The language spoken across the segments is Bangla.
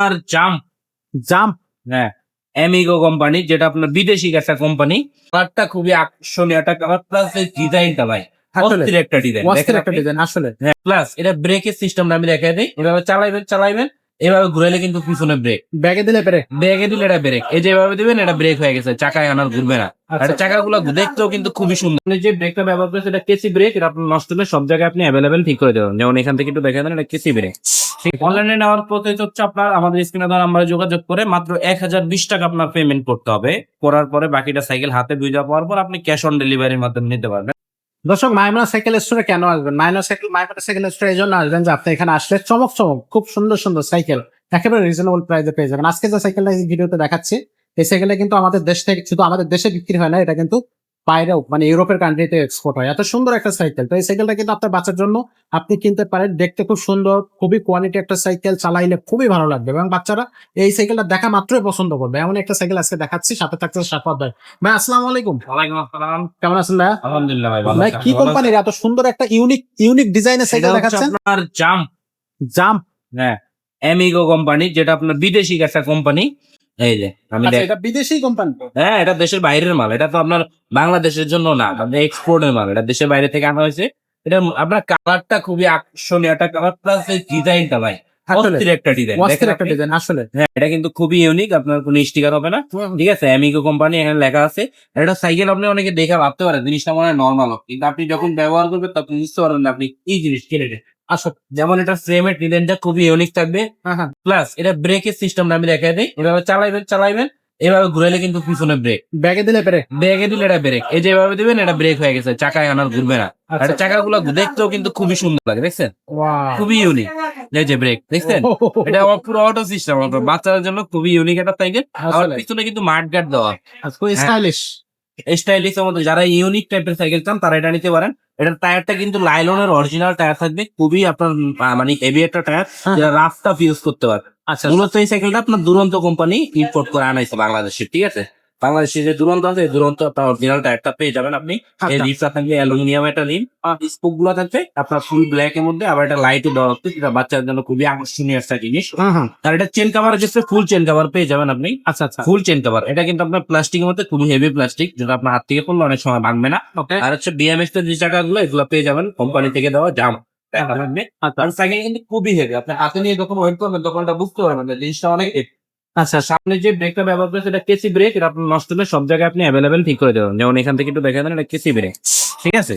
আর জাম্প। জাম্প হ্যাঁ অ্যামিগো কোম্পানি যেটা আপনার বিদেশি একটা কোম্পানি কালারটা খুবই আকর্ষণীয় একটা কালার প্লাস এই ডিজাইনটা ভাই। অস্থির একটা ডিজাইন একটা ডিজাইন আসলে। প্লাস এটা ব্রেকের সিস্টেম আমি দেখাই দিই। এভাবে চালাইবেন চালাইবেন। এভাবে ঘুরাইলে কিন্তু পিছনে ব্রেক ব্যাগে দিলে ব্রেকে? দিলে এটা ব্রেক এই যে এভাবে দিবেন এটা ব্রেক হয়ে গেছে। চাকায় আনার ঘুরবে না। আর আচ্ছা চাকাগুলো দেখতেও কিন্তু খুবই সুন্দর। যে ব্রেকটা ব্যবহার করেছে এটা কেসি ব্রেক এটা আপনার নষ্ট হলে সব জায়গায় আপনি অ্যাভেলেবেল ঠিক করে দেবেন। যেমন এখান থেকে একটু দেখে দেন এটা কেসি ব্রেক অনলাইনে নেওয়ার প্রসেস হচ্ছে আপনার আমাদের স্ক্রিনে দ্বারা আমরা যোগাযোগ করে মাত্র এক হাজার বিশ টাকা আপনার পেমেন্ট করতে হবে। করার পরে বাকিটা সাইকেল হাতে বুঝা পাওয়ার পর আপনি ক্যাশ অন ডেলিভারির মাধ্যমে নিতে পারবেন। দর্শক, মাইমনা সাইকেল স্টোরে কেন আসবেন? মাইমনা সাইকেল মাইমনা সাইকেল স্টোরে এই জন্য আসবেন যে আপনি এখানে আসলে চমক চমক, খুব সুন্দর সুন্দর সাইকেল একেবারে রিজনেবল প্রাইসে পেয়ে যাবেন। আজকে যে সাইকেলটা ভিডিওতে দেখাচ্ছি, এই সাইকেলটা কিন্তু আমাদের দেশ থেকে, শুধু আমাদের দেশে বিক্রি হয় না, এটা কিন্তু বাইরেও মানে ইউরোপের কান্ট্রিতে এক্সপোর্ট হয়। এত সুন্দর একটা সাইকেল তো এই সাইকেলটা কিন্তু আপনার বাচ্চার জন্য আপনি কিনতে পারেন। দেখতে খুব সুন্দর খুবই কোয়ালিটি একটা সাইকেল চালাইলে খুবই ভালো লাগবে। এবং বাচ্চারা এই সাইকেলটা দেখা মাত্রই পছন্দ করবে। এমন একটা সাইকেল আজকে দেখাচ্ছি সাথে থাকছে সাফাত ভাই ভাই আসসালাম আলাইকুম। ওয়ালাইকুম আসসালাম। কেমন আছেন ভাইয়া? আলহামদুলিল্লাহ ভাই ভালো ভাই কি কোম্পানির এত সুন্দর একটা ইউনিক ইউনিক ডিজাইনের সাইকেল দেখাচ্ছেন। আপনার জাম্প জাম্প হ্যাঁ এমিগো কোম্পানি যেটা আপনার বিদেশি একটা কোম্পানি এই যে আমি আচ্ছা এটা বিদেশি কোম্পানি হ্যাঁ এটা দেশের বাইরের মাল এটা তো আপনার বাংলাদেশের জন্য না এক্সপোর্টের মাল এটা দেশের বাইরে থেকে আনা হয়েছে। এটা আপনার কালারটা খুবই আকর্ষণীয় একটা কালার প্লাস এই ডিজাইনটা ভাই একটা ডিজাইন একটা ডিজাইন আসলে। হ্যাঁ এটা কিন্তু খুবই ইউনিক আপনার কোনো স্টিকার হবে না ঠিক আছে? অ্যামিকো কোম্পানি এখানে লেখা আছে এটা সাইকেল আপনি অনেকে দেখে ভাবতে পারেন জিনিসটা মনে হয় নর্মাল কিন্তু আপনি যখন ব্যবহার করবেন তখন বুঝতে পারবেন না আপনি কি জিনিস কিনে আসলে যেমন এটা ফ্রেমের ডিজাইনটা খুবই ইউনিক থাকবে। হ্যাঁ হ্যাঁ। প্লাস এটা ব্রেকের সিস্টেমটা আমি দেখাই দিই। এভাবে চালাইবেন চালাইবেন এভাবে ঘুরাইলে কিন্তু পিছনে ব্রেক ব্যাগে দিলে ব্রেকে দিলে এটা ব্রেক এই যে এভাবে দিবেন এটা ব্রেক হয়ে গেছে চাকায় আনার ঘুরবে না। আর আচ্ছা চাকাগুলো দেখতেও কিন্তু খুবই সুন্দর লাগে দেখছেন? খুবই ইউনিক এই যে ব্রেক দেখছেন? এটা আমার পুরো অটো সিস্টেম বাচ্চাদের জন্য খুবই ইউনিক একটা সাইকেল আর পিছনে কিন্তু মাঠ গার্ড দেওয়া। স্টাইলিশ স্টাইলিশ মধ্যে যারা ইউনিক টাইপের সাইকেল চান তারা এটা নিতে পারেন। এটার টায়ারটা কিন্তু লাইলনের অরিজিনাল টায়ার থাকবে খুবই আপনার মানে হেভি একটা টায়ার হ্যাঁ। যেটা রাস্তা ইউজ করতে পারবে আচ্ছা মূলত এই সাইকেলটা আপনার দুরন্ত কোম্পানি ইম্পোর্ট করে আনাইছে বাংলাদেশে ঠিক আছে? বাংলাদেশে যে দুরন্ত আছে দুরন্ত আপনার অরিজিনাল টায়ারটা পেয়ে যাবেন আপনি। এই আচ্ছা। রিপটা থাকবে অ্যালুমিনিয়াম একটা রিম স্পোকগুলো থাকবে আপনার ফুল ব্ল্যাক এর মধ্যে আবার একটা লাইট দেওয়া হচ্ছে যেটা বাচ্চাদের জন্য খুবই আকর্ষণীয় একটা জিনিস। আর এটা চেন কাভার হচ্ছে ফুল চেন কাভার পেয়ে যাবেন আপনি। আচ্ছা আচ্ছা। ফুল চেন কাভার এটা কিন্তু আপনার প্লাস্টিকের মধ্যে খুবই হেভি প্লাস্টিক যেটা আপনার হাত থেকে পড়লে অনেক সময় ভাঙবে না। আর হচ্ছে বিএমএক্স এর যে চাকাগুলো এগুলো পেয়ে যাবেন কোম্পানি থেকে দেওয়া জাম আচ্ছা। আর সাইকেল কিন্তু খুবই হেভি আপনি হাতে নিয়ে যখন ওয়েট করবেন তখন বুঝতে পারবেন জিনিসটা অনেক। আচ্ছা সামনে যে ব্রেকটা ব্যবহার করেছে এটা কেসি ব্রেক এটা নষ্ট হলে সব জায়গায় আপনি অ্যাভেলেবেল ঠিক করে দেবেন। যেমন এখান থেকে একটু দেখে দেন, এটা কেসি ব্রেক ঠিক আছে?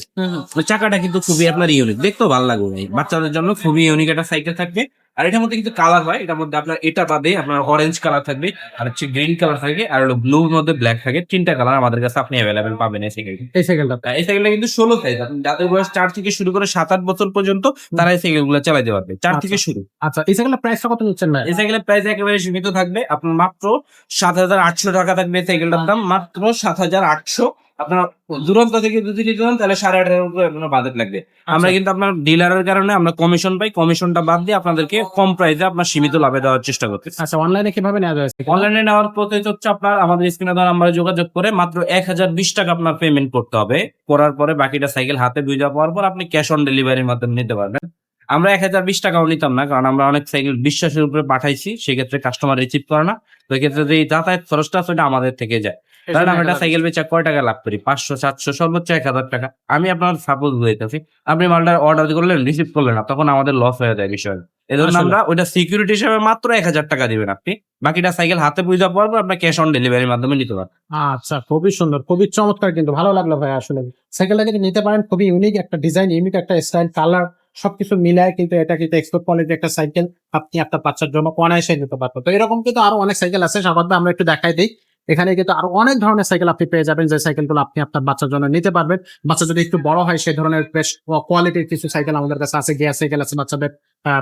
চাকাটা কিন্তু খুবই আপনার ইউনিক দেখতেও ভালো লাগবে ভাই। বাচ্চাদের জন্য খুবই ইউনিক একটা সাইকেল থাকবে। আর এটার মধ্যে কিন্তু কালার হয়। এটার মধ্যে আপনার এটা বাদে আপনার অরেঞ্জ কালার থাকবে আর হচ্ছে গ্রিন কালার থাকে আর হলো ব্লুর মধ্যে ব্ল্যাক থাকে। তিনটা কালার আমাদের কাছে আপনি অ্যাভেলেবেল পাবেন এই সাইকেল এই সাইকেলটা এই সাইকেলটা কিন্তু ষোলো সাইজ আপনি যাদের বয়স চার থেকে শুরু করে সাত আট বছর পর্যন্ত তারা এই সাইকেলগুলো চালাতে পারবে। চার আচ্ছা। থেকে শুরু। আচ্ছা এই সাইকেলের প্রাইসটা কত নিচ্ছেন না এই সাইকেলের প্রাইস একেবারে সীমিত থাকবে। আপনার মাত্র সাত হাজার আটশো টাকা থাকবে সাইকেলটার দাম মাত্র সাত হাজার আটশো আপনার দূরান্ত থেকে যদি নিতে চান তাহলে সাড়ে আঠারো উপরে আপনার বাজেট লাগবে। আমরা কিন্তু আপনার ডিলারের কারণে আমরা কমিশন পাই কমিশনটা বাদ দিয়ে আপনাদেরকে কম প্রাইসে আপনার সীমিত লাভে দেওয়ার চেষ্টা করতে আচ্ছা অনলাইনে কীভাবে নেওয়া যায় অনলাইনে নেওয়ার প্রসেস হচ্ছে আপনার আমাদের স্ক্রিনে দ্বারা আমরা যোগাযোগ করে মাত্র এক হাজার বিশ টাকা আপনার পেমেন্ট করতে হবে। করার পরে বাকিটা সাইকেল হাতে বুঝা পাওয়ার পর আপনি ক্যাশ অন ডেলিভারির মাধ্যমে নিতে পারবেন। আমরা এক হাজার বিশ টাকাও নিতাম না কারণ আমরা অনেক সাইকেল বিশ্বাসের উপরে পাঠাইছি সেক্ষেত্রে কাস্টমার রিসিভ করে না। তো এক্ষেত্রে যে যাতায়াত খরচটা ওটা আমাদের থেকে যায়। কারণ আমরা একটা সাইকেল বেচা কয় টাকা লাভ করি? পাঁচশো সাতশো সর্বোচ্চ এক হাজার টাকা। আমি আপনার সাপোজ বুঝাইতেছি আপনি মালটা অর্ডার করলেন রিসিভ করলেন না তখন আমাদের লস হয়ে যায় বিষয়। এজন্য। আমরা ওইটা সিকিউরিটি হিসেবে মাত্র এক হাজার টাকা দিবেন আপনি। বাকিটা সাইকেল হাতে বুঝা পাওয়ার পর আপনার ক্যাশ অন ডেলিভারির মাধ্যমে নিতে পারবেন। আচ্ছা খুবই সুন্দর খুবই চমৎকার কিন্তু ভালো লাগল ভাই আসলে। সাইকেলটা কিন্তু নিতে পারেন খুবই ইউনিক একটা ডিজাইন ইউনিক একটা স্টাইল কালার সবকিছু মিলায় কিন্তু এটা কিন্তু এক্সপোর্ট কোয়ালিটি একটা সাইকেল আপনি আপনার বাচ্চার জন্য অনায়াসে নিতে পারবেন। তো এরকম কিন্তু আরও অনেক সাইকেল আছে সাবাদ আমরা একটু দেখাই দিই। এখানে কিন্তু আরও অনেক ধরনের সাইকেল আপনি পেয়ে যাবেন যে সাইকেলগুলো আপনি আপনার বাচ্চার জন্য নিতে পারবেন। বাচ্চা যদি একটু বড় হয় সেই ধরনের বেশ কোয়ালিটির কিছু সাইকেল আমাদের কাছে আছে গিয়ার সাইকেল আছে বাচ্চাদের।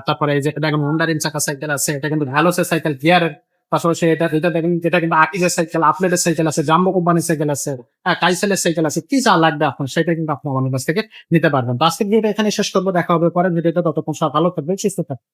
তারপরে এই যে এটা এখন হুন্ডারিন চাকা সাইকেল আছে এটা কিন্তু ভ্যালোসের সাইকেল গিয়ারের পাশাপাশি এটা এটা দেখেন যেটা কিন্তু আকিজের সাইকেল আপলেটের সাইকেল আছে জাম্বো কোম্পানির সাইকেল আছে হ্যাঁ, কাইসেলের সাইকেল আছে কি যা লাগবে আপনার সেটা কিন্তু আপনি আমাদের কাছ থেকে নিতে পারবেন। তো আজকে ভিডিওটা এখানে শেষ করব দেখা হবে পরে ভিডিওটা ততক্ষণ ভালো থাকবে সুস্থ থাকবে